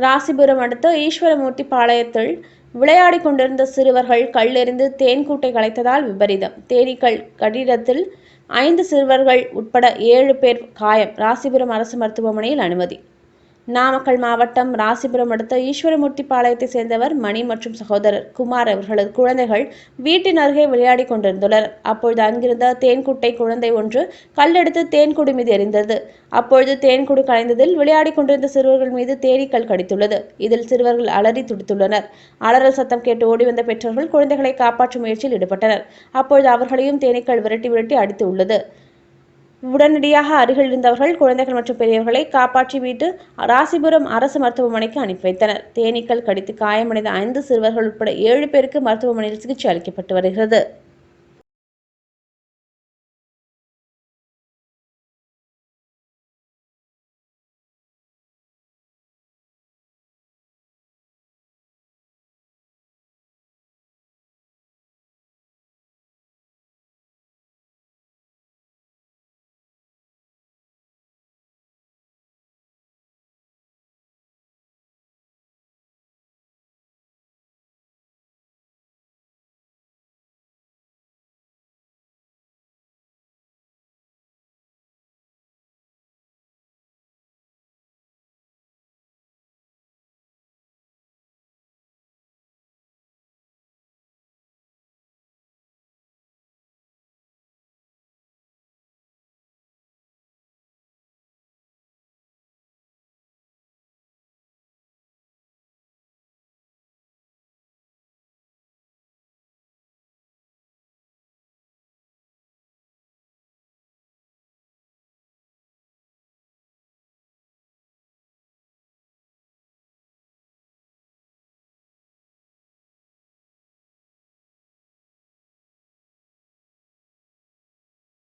ராசிபுரம் அடுத்த ஈஸ்வரமூர்த்தி பாளையத்தில் விளையாடிக் கொண்டிருந்த சிறுவர்கள் கல்லெறிந்து தேன்கூட்டை கலைத்ததால் விபரீதம். தேனீக்கள் கட்டிடத்தில் ஐந்து சிறுவர்கள் உட்பட ஏழு பேர் காயம். ராசிபுரம் அரசு மருத்துவமனையில் அனுமதி. நாமக்கல் மாவட்டம் ராசிபுரம் அடுத்த ஈஸ்வரமூர்த்தி பாளையத்தை சேர்ந்தவர் மணி மற்றும் சகோதரர் குமார் அவர்களது குழந்தைகள் வீட்டின் அருகே விளையாடி கொண்டிருந்தனர். அப்பொழுது அங்கிருந்த தேன்குட்டை குழந்தை ஒன்று கல்லெடுத்து தேன்குடி மீது எரிந்தது அப்பொழுது தேன்குடு கலைந்ததில் விளையாடி கொண்டிருந்த சிறுவர்கள் மீது தேனீக்கள் கடித்துள்ளது. இதில் சிறுவர்கள் அலறி துடித்துள்ளனர். அலறல் சத்தம் கேட்டு ஓடி வந்த பெற்றோர்கள் குழந்தைகளை காப்பாற்றும் முயற்சியில் ஈடுபட்டனர். அப்பொழுது அவர்களையும் தேனீக்கள் விரட்டி விரட்டி அடித்து உள்ளது. உடனடியாக அருகில் இருந்தவர்கள் குழந்தைகள் மற்றும் பெரியவர்களை காப்பாற்றி மீட்டு ராசிபுரம் அரசு மருத்துவமனைக்கு அனுப்பி வைத்தனர். தேனீக்கள் கடித்து காயமடைந்த ஐந்து சிறுவர்கள் உட்பட ஏழு பேருக்கு மருத்துவமனையில் சிகிச்சை அளிக்கப்பட்டு வருகிறது.